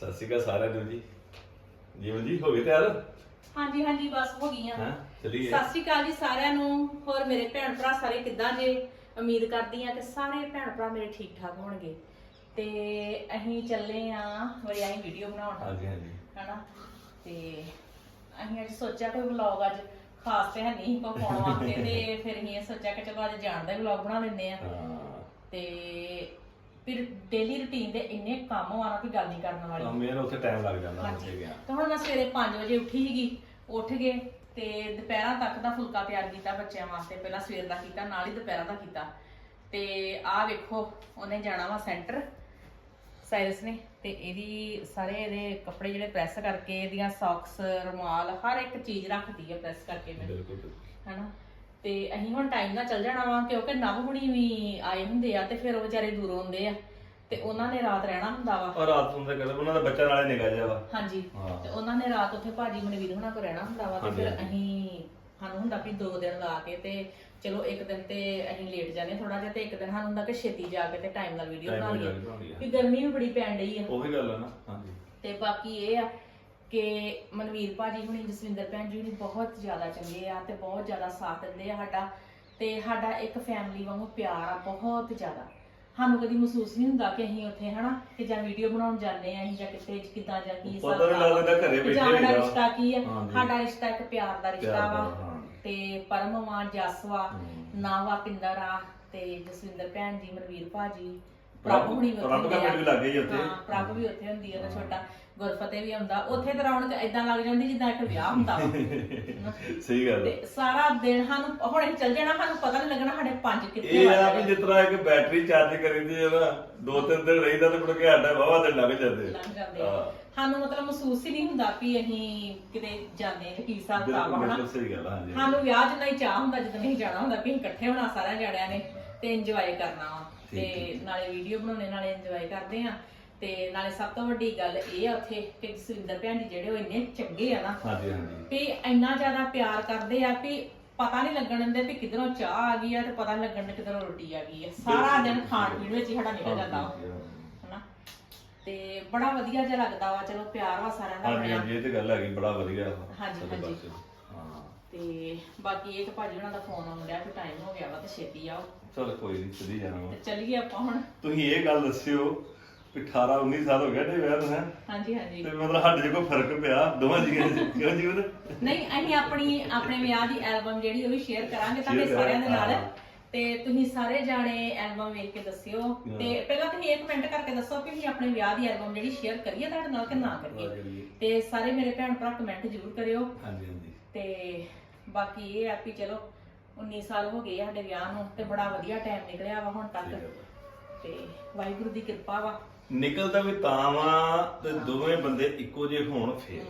ਸਤਿ ਸ਼੍ਰੀ ਅਕਾਲ ਸਾਰਿਆਂ ਨੂੰ ਜੀ। ਜੀਵਨ ਜੀ ਹੋ ਗਏ ਤਿਆਰ? ਹਾਂਜੀ ਹਾਂਜੀ ਬਸ ਹੋ ਗਈਆਂ। ਹਾਂ ਚਲੀਏ। ਸਤਿ ਸ਼੍ਰੀ ਅਕਾਲ ਜੀ ਸਾਰਿਆਂ ਨੂੰ। ਹੋਰ ਮੇਰੇ ਭੈਣ ਭਰਾ ਸਾਰੇ ਕਿੱਦਾਂ ਜੇ? ਉਮੀਦ ਕਰਦੀ ਆ ਕਿ ਸਾਰੇ ਭੈਣ ਭਰਾ ਮੇਰੇ ਠੀਕ ਠਾਕ ਹੋਣਗੇ। ਤੇ ਅਸੀਂ ਚੱਲੇ ਆ ਵਰਿਆਈ ਵੀਡੀਓ ਬਣਾਉਣ। ਹਾਂਜੀ ਹਾਂਜੀ। ਹਨਾ? ਤੇ ਅਸੀਂ ਅੱਜ ਸੋਚਿਆ ਕਿ ਵਲੌਗ ਅੱਜ ਖਾਸ ਤੇ ਹੈ ਨਹੀਂ ਕੋ ਪਾਉਣ ਵਾਸਤੇ। ਤੇ ਫਿਰ ਅਸੀਂ ਇਹ ਸੋਚਿਆ ਕਿ ਚਲੋ ਅੱਜ ਜਾਣ ਦਾ ਵਲੌਗ ਬਣਾ ਲੈਂਦੇ ਆ ਹਾਂ। ਤੇ ਫਿਰ ਡੇਲੀ ਰੁਟੀਨ ਦੇ ਇੰਨੇ ਕੰਮ ਆਣਾ ਵੀ ਗੱਲ ਨਹੀਂ ਕਰਨ ਵਾਲੀ। ਤਾਂ ਮੇਰਾ ਉੱਥੇ ਟਾਈਮ ਲੱਗ ਜਾਂਦਾ ਉੱਥੇ ਹਾਂਜੀ। ਗਿਆ। ਤੇ ਹੁਣ ਮੈਂ ਸਵੇਰੇ 5 ਵਜੇ ਉੱਠੀ ਸੀਗੀ ਉੱਠ ਗਏ ਤੇ ਦੁਪਹਿਰਾਂ ਤੱਕ ਦਾ ਫੁਲਕਾ ਤਿਆਰ ਕੀਤਾ ਬੱਚਿਆਂ ਵਾਸਤੇ ਪਹਿਲਾਂ ਸਵੇਰ ਦਾ ਕੀਤਾ ਨਾਲ ਹੀ ਦੁਪਹਿਰਾਂ ਦਾ ਕੀਤਾ। ਤੇ ਆਹ ਵੇਖੋ ਉਹਨੇ ਜਾਣਾ ਵਾ ਸੈਂਟਰ ਸਾਇਰਸ ਨੇ ਤੇ ਇਹਦੀ ਸਾਰੇ ਇਹਦੇ ਕੱਪੜੇ ਜਿਹੜੇ ਪ੍ਰੈਸ ਕਰਕੇ ਇਹਦੀਆਂ ਸੌਕਸ ਰੁਮਾਲ ਹਰ ਇੱਕ ਚੀਜ਼ ਰੱਖਦੀ ਹੈ ਪ੍ਰੈਸ ਕਰਕੇ। ਮੈਂ ਬਿਲਕੁਲ। ਹਨਾ? ਤੇ ਅਸੀਂ ਹੁਣ ਟਾਈਮ ਨਾਲ ਚੱਲ ਜਾਣਾ ਵਾ ਕਿਉਂਕਿ ਨਵ ਹੁਣੀ ਵੀ ਆਏ ਹੁੰਦੇ ਆ ਤੇ ਫਿਰ ਉਹ ਵਿਚਾਰੇ ਦੂਰੋਂ ਆਉਂਦੇ ਆ। ਤੇ ਉਹਨਾਂ ਨੇ ਰਾਤ ਰਹਿਣਾ ਹੁੰਦਾ ਵਾ। ਔਰ ਰਾਤ ਨੂੰ ਤਾਂ ਕਹਿੰਦੇ ਉਹਨਾਂ ਦਾ ਬੱਚਾ ਨਾਲੇ ਨਿਕਲ ਜਾ ਵਾ। ਹਾਂਜੀ। ਹਾਂ। ਤੇ ਉਹਨਾਂ ਨੇ ਰਾਤ ਉੱਥੇ ਭਾਜੀ ਮਨਵੀਰ ਹੁਣਾਂ ਕੋ ਰਹਿਣਾ ਹੁੰਦਾ ਵਾ ਤੇ ਹਾਂਜੀ, ਫਿਰ ਹਾਂਜੀ। ਅਸੀਂ ਸਾਨੂੰ ਹੁੰਦਾ ਵੀ ਦੋ ਦਿਨ ਲਾ ਕੇ ਤੇ ਚਲੋ ਇੱਕ ਦਿਨ ਤੇ ਅਸੀਂ ਲੇਟ ਜਾਂਦੇ ਥੋੜਾ ਜਿਹਾ ਤੇ ਇੱਕ ਦਿਨ ਸਾਨੂੰ ਹੁੰਦਾ ਕਿ ਛੇਤੀ ਜਾ ਕੇ ਤੇ ਟਾਈਮ ਨਾਲ ਵੀਡੀਓ Time ਬਣਾ ਨਾਲ ਲਈਏ ਬਣਾਉਣੀ ਆ। ਵੀ ਗਰਮੀ ਵੀ ਬੜੀ ਪੈਣ ਡਈ ਆ। ਉਹੀ ਗੱਲ ਆ ਨਾ ਹਾਂਜੀ। ਤੇ ਬਾਕੀ ਇਹ ਆ ਕਿ ਮਨਵੀਰ ਭਾਜੀ ਹੁਣੀ ਜਸਵਿੰਦਰ ਭੈਣ ਜੀ ਹੁਣੀ ਬਹੁਤ ਜ਼ਿਆਦਾ ਚੰਗੇ ਆ ਤੇ ਬਹੁਤ ਜ਼ਿਆਦਾ ਸਾਥ ਦਿੰਦੇ ਆ ਸਾਡਾ ਤੇ ਸਾਡਾ ਇੱਕ ਫੈਮਿਲੀ ਵਾਂਗੂ ਪਿਆਰ ਆ ਬਹੁਤ ਜ਼ਿਆਦਾ ਸਾਨੂੰ ਕਦੀ ਮਹਿਸੂਸ ਨਹੀਂ ਹੁੰਦਾ ਕਿ ਅਸੀਂ ਉੱਥੇ ਹਨਾ ਕਿ ਜਾਂ ਵੀਡੀਓ ਬਣਾਉਣ ਜਾਂਦੇ ਆ ਅਸੀਂ ਜਾਂ ਕਿਤੇ ਕਿੱਦਾਂ ਜਾਂ ਕੀ ਪਤਾ ਨੀ ਲੱਗਦਾ ਘਰੇ ਬੈਠੇ ਜਾਂ ਸਾਡਾ। ਰਿਸ਼ਤਾ ਕੀ ਆ ਹਾਂਜੀ। ਸਾਡਾ ਰਿਸ਼ਤਾ ਇੱਕ ਪਿਆਰ ਦਾ ਰਿਸ਼ਤਾ ਪਿਆਰ ਦਾ, ਵਾ ਹਾਂ। ਤੇ ਪਰਮਵਾ ਜਸਵਾ ਹਮ। ਨਾਵਾ ਪਿੰਦਰ ਆ ਤੇ ਜਸਵਿੰਦਰ ਭੈਣ ਜੀ ਮਨਵੀਰ ਭਾਜੀ ਪ੍ਰਭ- ਹੁਣੀ ਵੀ ਪ੍ਰਭ ਉੱਥੇ ਹੁੰਦੇ ਕਮੇਟੀ ਵੀ ਲੱਗ ਗਈ ਉੱਥੇ। ਹਾਂ ਪ੍ਰਭ ਵੀ ਉੱਥੇ ਹੁੰਦੀ ਆ ਉਹਦਾ ਛੋਟਾ ਗੁਰਫਤਿਹ ਵੀ ਆਉਂਦਾ ਉੱਥੇ ਤਾਂ ਰੌਣਕ ਇਦਾਂ ਲੱਗ ਜਾਂਦੀ ਜਿੱਦਾਂ ਇੱਕ ਵਿਆਹ ਹੁੰਦਾ ਵਾ ਸਹੀ ਗੱਲ। ਤੇ ਸਾਰਾ ਦਿਨ ਸਾਨੂੰ ਹੁਣ ਅਸੀਂ ਚੱਲ ਜਾਣਾ ਸਾਨੂੰ ਪਤਾ ਨਹੀਂ ਲੱਗਣਾ ਸਾਡੇ ਪੰਜ ਕਿੱਥੇ ਇਹ ਆ ਵੀ ਗਏ। ਜਿਸ ਤਰ੍ਹਾਂ ਇੱਕ ਬੈਟਰੀ ਚਾਰਜ ਕਰੀਦੀ ਹੈ ਨਾ ਦੋ ਤਿੰਨ ਦਿਨ ਰਹੀਦਾ ਤੇ ਮੁੜ ਕੇ ਆਡਾ ਵਾਵਾ ਦਿਨ ਲੱਗ ਜਾਂਦੇ ਲੰਘ ਜਾਂਦੇ ਆ। ਹਾਂ। ਸਾਨੂੰ ਮਤਲਬ ਮਹਿਸੂਸ ਹੀ ਨਹੀਂ ਹੁੰਦਾ ਵੀ ਅਸੀਂ ਕਿਤੇ ਜਾਂਦੇ ਹਾਂ ਕੀ ਹਿਸਾਬ ਕਿਤਾਬ ਬਿਲਕੁਲ ਆ ਹਨਾ ਬਿਲਕੁਲ ਸਹੀ ਗੱਲ ਆ, ਹਾਂਜੀ ਸਾਨੂੰ ਵਿਆਹ ਜਿੰਨਾ ਹੀ ਚਾਹ ਹੁੰਦਾ ਜਦੋਂ ਅਸੀਂ ਜਾਣਾ ਹੁੰਦਾ ਵੀ ਅਸੀਂ ਇਕੱਠੇ ਹੋਣਾ ਸਾਰਿਆਂ ਜਣਿਆਂ ਨੇ ਤੇ ਇੰਜੋਏ ਕਰਨਾ ਵਾ ਤੇ ਨਾਲੇ ਵੀਡੀਓ ਬਣਾਉਣੇ ਨਾਲੇ ਇੰਜੋਏ ਕਰਦੇ ਆ ਤੇ ਨਾਲੇ ਸਭ ਤੋਂ ਵੱਡੀ ਗੱਲ ਇਹ ਆ ਉੱਥੇ ਕਿ ਜਸਵਿੰਦਰ ਭੈਣ ਜੀ ਜਿਹੜੇ ਉਹ ਇੰਨੇ ਚੰਗੇ ਆ ਨਾ ਹਾਂਜੀ ਹਾਂਜੀ। ਵੀ ਇੰਨਾ ਜ਼ਿਆਦਾ ਪਿਆਰ ਕਰਦੇ ਆ ਵੀ ਪਤਾ ਨਹੀਂ ਲੱਗਣ ਦਿੰਦੇ ਵੀ ਕਿਧਰੋਂ ਚਾਹ ਆ ਗਈ ਆ ਤੇ ਪਤਾ ਨਹੀਂ ਲੱਗਣ ਦੇ ਕਿਧਰੋਂ ਰੋਟੀ ਆ ਗਈ ਆ। ਸਾਰਾ ਦਿਨ ਖਾਣ ਪੀਣ ਵਿੱਚ ਹੀ ਸਾਡਾ ਨਿਕਲ ਜਾਂਦਾ ਵਾ ਹਨਾ? ਤੇ ਬੜਾ ਵਧੀਆ ਜਿਹਾ ਲੱਗਦਾ ਵਾ ਚਲੋ ਪਿਆਰ ਵਾ ਸਾਰਿਆਂ ਦਾ ਹਾਂਜੀ ਬਣਿਆ ਹਾਂਜੀ ਇਹ ਤੇ ਗੱਲ ਹੈਗੀ ਬੜਾ ਵਧੀਆ ਹਾਂਜੀ, ਹਾਂਜੀ। ਹਾਂ। ਤੇ ਬਾਕੀ ਇਹ ਕਿ ਭਾਜੀ ਉਹਨਾਂ ਦਾ ਫੋਨ ਆਉਣ ਡਿਆ ਕਿ ਟਾਈਮ ਹੋ ਗਿਆ ਵਾ ਤੇ ਛੇਤੀ ਆਓ। ਚਲ ਕੋਈ ਨਹੀਂ ਚਲੀ ਜਾਣਾ ਵਾ। ਤੇ ਚੱਲੀਏ ਆਪਾਂ ਹੁਣ। ਤੁਸੀਂ ਇਹ ਗੱਲ ਦੱਸਿਓ ਕਿ 18 19 ਸਾਲ ਹੋ ਗਏ ਤੇ ਵਿਆਹ ਨੂੰ ਹੈ? ਹਾਂਜੀ ਹਾਂਜੀ। ਤੇ ਮਤਲਬ ਸਾਡੇ 'ਚ ਕੋਈ ਫ਼ਰਕ ਪਿਆ ਦੋਵਾਂ ਜੀਆਂ 'ਚ ਕਿਉਂ ਜੀਵਨ ਨਹੀਂ ਅਸੀਂ ਆਪਣੀ ਆਪਣੇ ਵਿਆਹ ਦੀ ਐਲਬਮ ਜਿਹੜੀ ਉਹ ਵੀ ਸ਼ੇਅਰ ਕਰਾਂਗੇ ਤੁਹਾਡੇ Share ਸਾਰਿਆਂ ਦੇ ਨਾਲ। ਹਾਂ। ਤੇ ਤੁਸੀਂ ਸਾਰੇ ਜਾਣੇ ਐਲਬਮ ਵੇਖ ਕੇ ਦੱਸਿਓ। ਤੇ ਪਹਿਲਾਂ ਤੁਸੀਂ ਇਹ ਕਮੈਂਟ ਕਰਕੇ ਦੱਸੋ ਕਿ ਅਸੀਂ ਆਪਣੇ ਵਿਆਹ ਦੀ ਐਲਬਮ ਜਿਹੜੀ ਸ਼ੇਅਰ ਕਰੀਏ ਤੁਹਾਡੇ ਨਾਲ ਕਿ ਨਾ ਕਰੀਏ। ਤੇ ਸਾਰੇ ਮੇਰੇ ਭੈਣ ਭਰਾ ਕਮੈਂਟ ਜ਼ਰੂਰ ਕਰਿਓ। ਹਾਂਜੀ ਹਾਂਜੀ। ਤੇ ਬਾਕੀ ਇਹ ਆ ਵੀ ਚਲੋ 19 ਸਾਲ ਹੋ ਗਏ ਆ ਸਾਡੇ ਵਿਆਹ ਨੂੰ ਤੇ ਬੜਾ ਵਧੀਆ ਟਾਈਮ ਨਿਕਲਿਆ ਵਾ ਹੁਣ ਤੱਕ। ਤੇ ਵਾਹਿਗੁਰੂ ਦੀ ਕਿਰਪਾ ਵਾ। ਨਿਕਲਦਾ ਵੀ ਤਾਂ ਵਾ ਤੇ ਦੋਵੇਂ ਬੰਦੇ ਇੱਕੋ ਜਿਹੇ ਹੋਣ ਫੇਰ।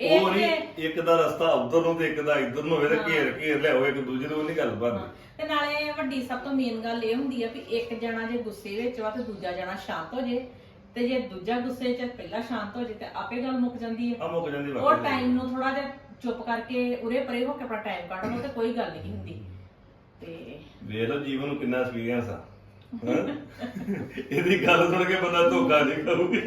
ਇਹ ਉਹ ਇੱਕ ਦਾ ਰਸਤਾ ਉਧਰ ਨੂੰ ਤੇ ਇੱਕ ਦਾ ਇੱਧਰ ਨੂੰ ਹੋਵੇ ਤੇ ਘੇਰ ਘੇਰ ਲਿਆਓ ਇੱਕ ਦੂਜੇ ਨੂੰ ਨਹੀਂ ਗੱਲ ਬਣਦੀ। ਤੇ ਨਾਲੇ ਵੱਡੀ ਸਭ ਤੋਂ ਮੇਨ ਗੱਲ ਇਹ ਹੁੰਦੀ ਆ ਵੀ ਇੱਕ ਜਣਾ ਜੇ ਗੁੱਸੇ ਵਿੱਚ ਵਾ ਤੇ ਦੂਜਾ ਜਣਾ ਸ਼ਾਂਤ ਹੋ ਜੇ। ਤੇ ਜੇ ਦੂਜਾ ਗੁੱਸੇ 'ਚ ਪਹਿਲਾਂ ਸ਼ਾਂਤ ਹੋ ਜੇ ਤੇ ਆਪੇ ਗੱਲ ਮੁੱਕ ਜਾਂਦੀ ਹੈ ਆ ਮੁੱਕ ਜਾਂਦੀ ਉਹ ਵਾਕਈ ਟਾਈਮ ਨੂੰ ਥੋੜਾ ਜਿਹਾ ਚੁੱਪ ਕਰਕੇ ਉਰੇ ਪਰੇ ਹੋ ਕੇ ਆਪਣਾ ਟਾਈਮ ਕੱਢ ਲਓ ਤੇ ਕੋਈ ਗੱਲ ਨਹੀਂ ਹੁੰਦੀ। ਤੇ ਵੇਖ ਲਓ ਜੀਵਨ ਨੂੰ ਕਿੰਨਾ ਐਕਸਪੀਰੀਅੰਸ ਆ। ਹੈਂ? ਇਹਦੀ ਗੱਲ ਸੁਣ ਕੇ ਬੰਦਾ ਧੋਖਾ ਨਹੀਂ ਕਰੂਗਾ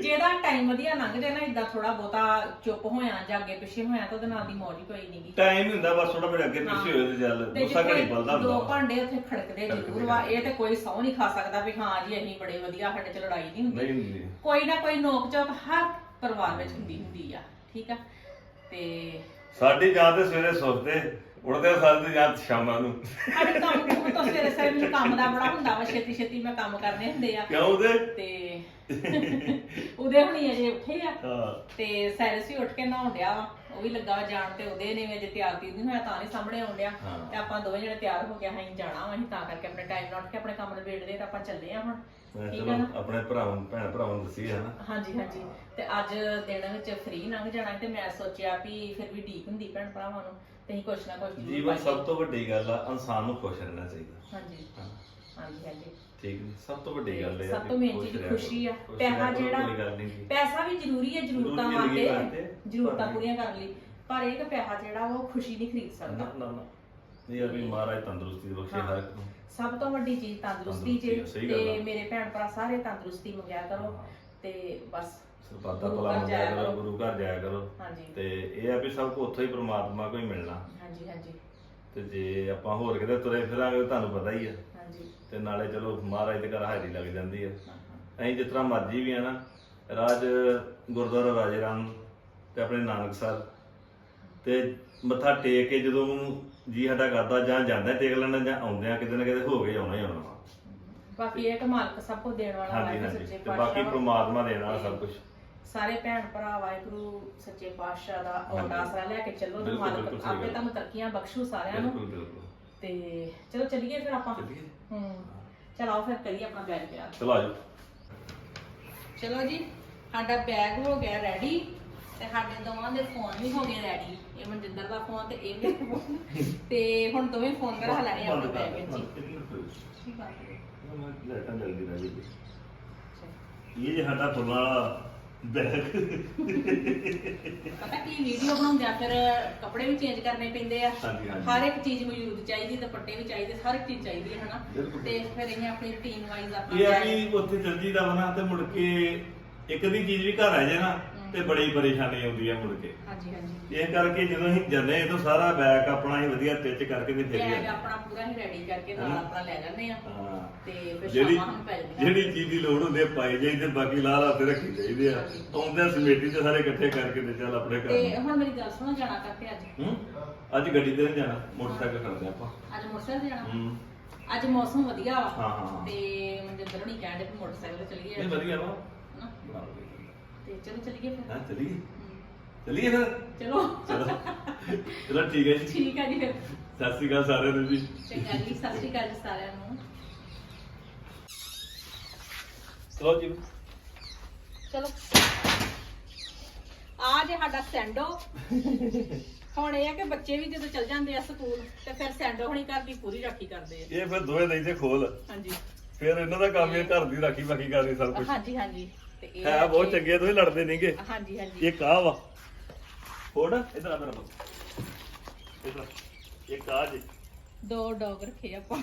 ਜਿਹੜਾ ਟਾਈਮ ਵਧੀਆ ਲੰਘ ਜਾਏ ਨਾ ਇਦਾਂ ਥੋੜਾ ਬਹੁਤਾ ਚੁੱਪ ਹੋਇਆ ਜਾਂ ਅੱਗੇ ਪਿੱਛੇ ਹੋਇਆ ਤਾਂ ਉਹਦੇ ਨਾਲ ਦੀ ਮੌਜ ਹੀ ਕੋਈ ਨਹੀਂਗੀ। ਟਾਈਮ ਹੁੰਦਾ ਬਸ ਥੋੜਾ ਬੜਾ ਅੱਗੇ ਪਿੱਛੇ ਹੋਏ ਤੇ ਚੱਲ ਗੁੱਸਾ ਘੜੀ ਬਲਦਾ ਦੋ ਹੁੰਦਾ। ਭਾਂਡੇ ਉੱਥੇ ਖੜਕਦੇ ਜ਼ਰੂਰ ਵਾ ਇਹ ਤੇ ਕੋਈ ਸਹੁੰ ਨਹੀਂ ਖਾ ਸਕਦਾ ਵੀ ਹਾਂ ਜੀ ਅਸੀਂ ਬੜੇ ਵਧੀਆ ਸਾਡੇ ਚ ਲੜਾਈ ਨਹੀਂ ਹੁੰਦੀ। ਨਹੀਂ ਹੁੰਦੀ। ਕੋਈ ਨਾ ਕੋਈ ਨੋਕ ਝੋਕ ਹਰ ਪਰਿਵਾਰ ਵਿੱਚ ਹੁੰਦੀ ਹੁੰਦੀ ਆ। ਠੀਕ ਆ? ਤੇ ਸਾਡੀ ਜਾਂ ਤੇ ਸਵੇਰੇ ਸੁੱਤੇ ਉੜਦੇ ਸਾਡੇ ਜਾਂ ਸ਼ਾਮਾਂ ਨੂੰ। ਸਾਡੇ ਕੰਮ ਕੁਮ ਤੋਂ ਸਵੇਰੇ ਸਵੇਰੇ ਮੈਨੂੰ ਕੰਮ ਦਾ ਬੜਾ ਹੁੰਦਾ ਵਾ ਛੇਤੀ ਛੇਤੀ ਮੈਂ ਕੰਮ ਕਰਨੇ ਹੁੰਦੇ ਆ। ਕਿਉਂ ਉਹਦੇ? ਤੇ ਉਹਦੇ ਹੁਣੀ ਅਜੇ ਉੱਠੇ ਆ। ਹਾਂ। ਤੇ ਸਾਇਰਸ ਵੀ ਉੱਠ ਕੇ ਨਹਾਉਣ ਡਿਆ ਵਾ ਉਹ ਵੀ ਲੱਗਾ ਵਾ ਜਾਣ ਤੇ ਉਹਦੇ ਨੇ ਵੀ ਅਜੇ ਤਿਆਰ ਤੀ ਨਹੀਂ ਹੋਇਆ ਤਾਂ ਨਹੀਂ ਸਾਹਮਣੇ ਆਉਣ ਡਿਆ। ਹਾਂ। ਤੇ ਆਪਾਂ ਦੋਵੇਂ ਜਣੇ ਤਿਆਰ ਹੋ ਕੇ ਅਸੀਂ ਜਾਣਾ ਵਾ ਅਸੀਂ ਤਾਂ ਕਰਕੇ ਆਪਣੇ ਟਾਈਮ ਨਾਲ ਉੱਠ ਕੇ ਆਪਣੇ ਕੰਮ ਨਿਬੇੜਦੇ ਤਾਂ ਆਪਾਂ ਚੱਲੇ ਆ ਹੁਣ। ਮੈਂ ਠੀਕ ਚਲੋ ਆ ਨਾ? ਆਪਣੇ ਭਰਾਵਾਂ ਭੈਣ ਭਰਾਵਾਂ ਨੂੰ ਦੱਸੀ ਹੈ ਨਾ। ਹਾਂਜੀ ਹਾਂਜੀ। ਤੇ ਅੱਜ ਦਿਨ ਵਿੱਚ ਫ੍ਰੀ ਲੰਘ ਜਾਣਾ ਤੇ ਮੈਂ ਸੋਚਿਆ ਵੀ ਫਿਰ ਵੀ ਢੀਕ ਹੁੰਦੀ ਭੈਣ ਭਰਾਵਾਂ ਨੂੰ। ਤੇ ਅਸੀਂ ਕੁਛ ਨਾ ਕੁਛ ਜ਼ਰੂਰ ਜੀਵਨ ਪਾਈਏ। ਸਭ ਤੋਂ ਵੱਡੀ ਗੱਲ ਆ ਇਨਸਾਨ ਨੂੰ ਖੁਸ਼ ਰਹਿਣਾ ਚਾਹੀਦਾ। ਹਾਂਜੀ। ਹਾਂ। ਹਾਂਜੀ ਹਾਂਜੀ। ਠੀਕ ਨੀ ਸਭ ਤੋਂ ਵੱਡੀ ਗੱਲ ਇਹ ਆ ਸਭ ਵੀ ਤੋਂ ਮੇਨ ਖੁਸ਼ ਚੀਜ਼ ਰਿਹਾ ਖੁਸ਼ੀ ਆ। ਕਰੋ। ਖੁਸ਼ ਪੈਸਾ ਰਿਹਾ ਕਰੋ, ਜਿਹੜਾ ਕੋਈ ਗੱਲ ਨਹੀਂ ਗੀ। ਪੈਸਾ ਵੀ ਜ਼ਰੂਰੀ ਹੈ ਜ਼ਰੂਰਤਾਂ ਜ਼ਰੂਰੀ ਜ਼ਿੰਦਗੀ ਵਾਸਤੇ ਵਾਸਤੇ, ਜ਼ਰੂਰਤਾਂ ਪਰ- ਪੂਰੀਆਂ ਕਰਨ ਲਈ। ਪਰ ਇਹ ਕਿ ਪੈਸਾ ਜਿਹੜਾ ਵਾ ਉਹ ਖੁਸ਼ੀ ਨਹੀਂ ਖਰੀਦ ਨਾ ਸਕਦਾ। ਨਾ ਨਾ। ਇਹ ਆ ਵੀ ਮਹਾਰਾਜ ਤੰਦਰੁਸਤੀ ਬਖਸ਼ੇ। ਹਰ ਇੱਕ ਨੂੰ ਸਭ ਤੋਂ ਵੱਡੀ ਚੀਜ਼ ਤੰਦਰੁਸਤੀ ਤੰਦਰੁਸਤੀ ਆ, ਚ ਸਹੀ ਗੱਲ ਤੇ ਆ। ਮੇਰੇ ਭੈਣ ਭਰਾ ਸਾਰੇ ਤੰਦਰੁਸਤੀ ਮੰਗਿਆ ਕਰੋ। ਤੇ ਬਸ ਸਰਬੱਤਾ ਗੁਰੂ ਭਲਾ ਘਰ ਮੰਗਿਆ ਜਾਇਆ ਕਰੋ ਕਰੋ। ਗੁਰੂ ਘਰ ਜਾਇਆ ਕਰੋ ਹਾਂਜੀ ਤੇ ਇਹ ਆ ਵੀ ਸਭ ਕੋ ਉੱਥੋਂ ਹੀ ਪ੍ਰਮਾਤਮਾ ਕੋਈ ਮਿਲਣਾ ਹਾਂਜੀ ਹਾਂਜੀ ਤੇ ਜੇ ਆਪਾਂ ਹੋਰ ਕਿਤੇ ਤੁਰੇ ਫਿਰਾਂਗੇ ਤਾਂ ਤੁਹਾਨੂੰ ਪਤਾ ਹੀ ਆ ਹਾਂਜੀ ਤੇ ਨਾਲੇ ਚਲੋ ਮਹਾਰਾਜ ਦੇ ਘਰ ਹਾਜ਼ਰੀ ਲੱਗ ਜਾਂਦੀ ਆ ਹਾਂ, ਹਾਂ। ਅਸੀਂ ਜਿਸ ਤਰ੍ਹਾਂ ਮਰਜ਼ੀ ਵੀ ਆ ਨਾ ਰਾਜ ਗੁਰਦੁਆਰਾ ਰਾਜੇ ਰਾਮ ਤੇ ਆਪਣੇ ਨਾਨਕਸਰ ਤੇ ਮੱਥਾ ਟੇਕ ਕੇ ਜਦੋਂ ਜੀ ਸਾਡਾ ਕਰਦਾ ਜਾਂ ਜਾਂਦਾ ਟੇਕ ਲੈਣਾ ਜਾਂ ਆਉਂਦੇ ਆ ਕਿਤੇ ਨਾ ਕਿਤੇ ਹੋ ਕੇ ਆਉਣਾ ਹੀ ਆਉਣਾ ਵਾ। ਬਾਕੀ ਇਹ ਕਿ ਮਾਲਕ ਸਭ ਕੁਝ ਦੇਣ ਵਾਲਾ ਹਾਂਜੀ ਵਾਹਿਗੁਰੂ ਹਾਂਜੀ। ਸੱਚੇ ਤੇ ਬਾਕੀ ਪਾਤਸ਼ਾਹ ਵਾ। ਪ੍ਰਮਾਤਮਾ ਦੇਣਾ ਵਾ ਸਭ ਕੁਝ ਸਾਰੇ ਭੈਣ ਭਰਾ ਵਾਹਿਗੁਰੂ ਸੱਚੇ ਪਾਤਸ਼ਾਹ ਦਾ ਹਾਂਜੀ। ਆਸਰਾ ਲੈ ਕੇ ਚੱਲੋ ਤੇ ਬਿਲਕੁਲ, ਮਾਲਕ ਸਹੀ ਆਪੇ ਗੱਲ। ਤੁਹਾਨੂੰ ਤਰੱਕੀਆਂ ਬਖਸ਼ੂ ਸਾਰਿਆਂ ਨੂੰ। ਬਿਲਕੁਲ ਬਿਲਕੁਲ। ਤੇ ਚਲੋ ਚੱਲੀਏ ਫਿਰ ਆਪਾਂ। ਚੱਲੀਏ। ਹੂੰ। ਚਲਾਓ ਫਿਰ ਕਰੀਏ ਆਪਣਾ ਬੈਗ ਤਿਆਰ। ਚਲੋ ਆਜੋ ਚਲੋ ਜੀ ਸਾਡਾ ਬੈਗ ਹੋ ਗਿਆ ਰੈਡੀ ਤੇ ਸਾਡੇ ਦੋਵਾਂ ਦੇ ਫੋਨ ਵੀ ਹੋ ਗਏ ਰੈਡੀ ਇਹ ਮਨਜਿੰਦਰ ਦਾ ਫੋਨ ਤੇ ਇਹ ਮੇਰਾ ਫੋਨ ਤੇ ਹੁਣ ਦੋਵੇਂ ਫੋਨ ਕਰਾ ਲੈਣੇ ਆਪਣੇ ਬੈਗ ਵਿੱਚ। ਠੀਕ ਆ। ਲੈਟਾਂ ਜਲਦੀ ਰਹਿ ਗਈ। ਇਹ ਜੇ ਸਾਡਾ ਫੁੱਲਾਂ ਵਾਲਾ ਬੈਗ ਪਤਾ ਕੀ ਵੀਡੀਓ ਬਣਾਉਂਦੇ ਆ ਫਿਰ ਕੱਪੜੇ ਵੀ ਚੇਂਜ ਕਰਨੇ ਪੈਂਦੇ ਆ। ਹਰ ਇੱਕ ਚੀਜ਼ ਮੌਜੂਦ ਚਾਹੀਦੀ ਦੁਪੱਟੇ ਵੀ ਚਾਹੀਦੇ ਹਰ ਇੱਕ ਚੀਜ਼ ਚਾਹੀਦੀ ਹੈ ਹਨਾ। ਤੇ ਫਿਰ ਇਹ ਆਪਣੀ ਰੂਟੀਨ ਵਾਈਜ਼ ਆਪਣਾ ਇਹ ਆ ਵੀ ਉੱਥੇ ਜਲਦੀ ਦਾ ਬਣਾ ਤੇ ਮੁੜ ਕੇ ਇੱਕ ਦੀ ਚੀਜ਼ ਵੀ ਘਰ ਆ ਜਾਏ ਨਾ। ਤੇ ਬੜੀ ਪਰੇਸ਼ਾਨੀ ਆਉਂਦੀ ਆ ਮੁੜ ਕੇ। ਹਾਂਜੀ ਹਾਂਜੀ। ਇਹ ਕਰਕੇ ਜਦੋਂ ਅਸੀਂ ਜਾਂਦੇ ਹਾਂ ਤਾਂ ਸਾਰਾ ਬੈਗ ਆਪਣਾ ਹੀ ਵਧੀਆ ਟਿਚ ਕਰਕੇ ਤੇ ਫਿਰ ਬੈਗ ਜਾਂਦੇ ਆਪਣਾ ਪੂਰਾ ਹੀ ਰੈਡੀ ਕਰਕੇ ਨਾਲ? ਆਪਣਾ ਲੈ ਆ ਹਾਂ। ਤੇ ਫਿਰ ਜਿਹੜੀ ਸ਼ਾਮਾਂ ਨੂੰ ਪੈ ਜਾਂਦੀਆਂ। ਜਿਹੜੀ ਚੀਜ਼ ਦੀ ਲੋੜ ਹੁੰਦੀ ਹੈ ਪਾਈ ਜਾਈਦੇ ਬਾਕੀ ਲਾ ਲਾ ਤੇ ਰੱਖੀ ਚਾਹੀਦੇ ਆ। ਆਉਂਦੇ ਸਮੇਟੀ ਤੇ ਸਾਰੇ ਇਕੱਠੇ ਕਰਕੇ ਤੇ ਚੱਲ ਆਪਣੇ ਤੇ ਘਰ ਹੁਣ ਮੇਰੀ ਗੱਲ ਸੁਣੋ ਜਾਣਾ ਕਰਤੇ ਅੱਜ? ਹੂੰ? ਅੱਜ ਗੱਡੀ ਤੇ ਨਹੀਂ ਜਾਣਾ ਮੋਟਰਸਾਈਕਲ ਕਰਦੇ ਆਪਾਂ। ਅੱਜ ਮੋਟਰਸਾਈਕਲ ਤੇ ਜਾਣਾ? ਹੂੰ। ਅੱਜ ਮੌਸਮ ਵਧੀਆ ਵਾ। ਹਾਂ, ਹਾਂ, ਹਾਂ। ਤੇ ਮਨਜਿੰਦਰ ਹੁਣੀ ਕਹਿੰਦੇ ਵੀ ਮੋਟਰਸਾਈਕਲ ਤੇ ਚੱਲੀਏ। ਇਹ ਵਧੀਆ ਵਾ? ਬਣਾ। ਤੇ ਚਲੋ ਚੱਲੀਏ ਫਿਰ। ਹਾਂ ਚਲੀਏ। ਹਮ, ਚਲੀਏ ਫਿਰ। ਚਲੋ। ਚਲੋ। ਚਲੋ ਠੀਕ ਹੈ ਜੀ। ਠੀਕ ਹੈ ਜੀ ਫਿਰ। ਸਤਿ ਸ਼੍ਰੀ ਅਕਾਲ ਸਾਰਿਆਂ ਨੂੰ ਜੀ। ਚੰਗਾ ਜੀ ਸਤਿ ਸ਼੍ਰੀ ਅਕਾਲ ਜੀ ਸਾਰਿਆਂ ਨੂੰ। ਚਲੋ ਜੀ। ਚਲੋ। ਆ ਜੇ ਸਾਡਾ ਸੈਂਡੋ ਹੁਣ ਇਹ ਆ ਕਿ ਬੱਚੇ ਵੀ ਜਦੋਂ ਚੱਲ ਜਾਂਦੇ ਆ ਸਕੂਲ ਤੇ ਫਿਰ ਸੈਂਡੋ ਹੁਣੀ ਘਰ ਦੀ ਪੂਰੀ ਰਾਖੀ ਕਰਦੇ ਆ। ਇਹ ਫਿਰ ਦੋਵੇਂ ਨਹੀਂ ਤੇ ਖੋਲ। ਹਾਂਜੀ। ਫਿਰ ਇਹਨਾਂ ਦਾ ਕੰਮ ਇਹ ਘਰ ਦੀ ਰਾਖੀ ਬਾਕੀ ਕਰਨੀ ਸਭ ਕੁਝ ਹਾਂਜੀ ਹਾਂਜੀ। ਤੇ ਇਹ ਹੈ ਬਹੁਤ ਕਿ- ਚੰਗੇ ਦੋਵੇਂ ਲੜਦੇ ਨਹੀਂਗੇ ਹਾਂਜੀ ਹਾਂਜੀ। ਇੱਕ ਆ ਵਾ। ਹੋਰ ਇਧਰ ਆ ਮੇਰਾ ਬਸ ਇਧਰ ਇੱਕ ਆ ਜੀ। ਦੋ ਡੌਗ ਰੱਖੇ ਆਪਾਂ।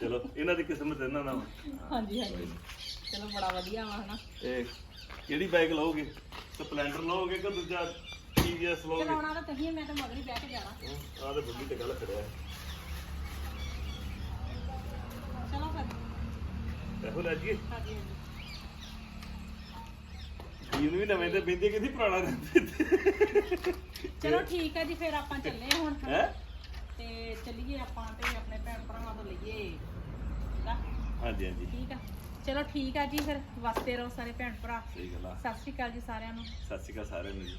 ਚਲੋ ਇਹਨਾਂ ਦੀ ਕਿਸਮਤ ਇਹਨਾਂ ਨਾਲ ਵਾ। ਹਾਂਜੀ ਹਾਂਜੀ। ਚਲੋ ਬੜਾ ਵਧੀਆ ਵਾ ਹਨਾ। ਤੇ ਕਿਹੜੀ ਬਾਈਕ ਲਓਗੇ? ਸਪਲੈਂਡਰ ਲਓਗੇ ਕਿ ਦੂਜਾ ਟੀਵੀਐਸ ਲਓਗੇ? ਚਲਾਉਣਾ ਤਾਂ ਤੁਸੀਂ ਮੈਂ ਤਾਂ ਮਗਰ ਹੀ ਬਹਿ ਕੇ ਜਾਣਾ। ਆਹ ਤੇ ਬੁੱਢੀ ਤੇ ਗੱਲ ਖੜਿਆ। ਚਲੋ ਫਿਰ। ਇਹੋ ਲੈ ਜੀਏ ਹਾਂਜੀ ਹਾਂਜੀ। ਇਹਨੂੰ ਵੀ ਨਵੇਂ ਤੇ ਬਿੰਦੇ ਕਿਦੀ ਪੁਰਾਣਾ ਰਹਿੰਦੇ ਚਲੋ ਠੀਕ ਹੈ ਜੀ ਫਿਰ ਆਪਾਂ ਚੱਲੇ ਹੁਣ ਹੈ? ਤੇ ਚੱਲੀਏ ਆਪਾਂ ਤੇ ਆਪਣੇ ਭੈਣ ਭਰਾਵਾਂ ਤੋਂ ਲਈਏ। ਠੀਕ ਆ? ਹਾਂਜੀ ਹਾਂਜੀ। ਠੀਕ ਆ? ਚਲੋ ਠੀਕ ਆ ਜੀ ਫਿਰ ਵਸਦੇ ਰਹੋ ਸਾਰੇ ਭੈਣ ਭਰਾ। ਸਹੀ ਗੱਲ ਆ। ਸਤਿ ਸ਼੍ਰੀ ਅਕਾਲ ਜੀ ਸਾਰਿਆਂ ਨੂੰ। ਸਤਿ ਸ਼੍ਰੀ ਅਕਾਲ ਸਾਰਿਆਂ ਨੂੰ ਜੀ।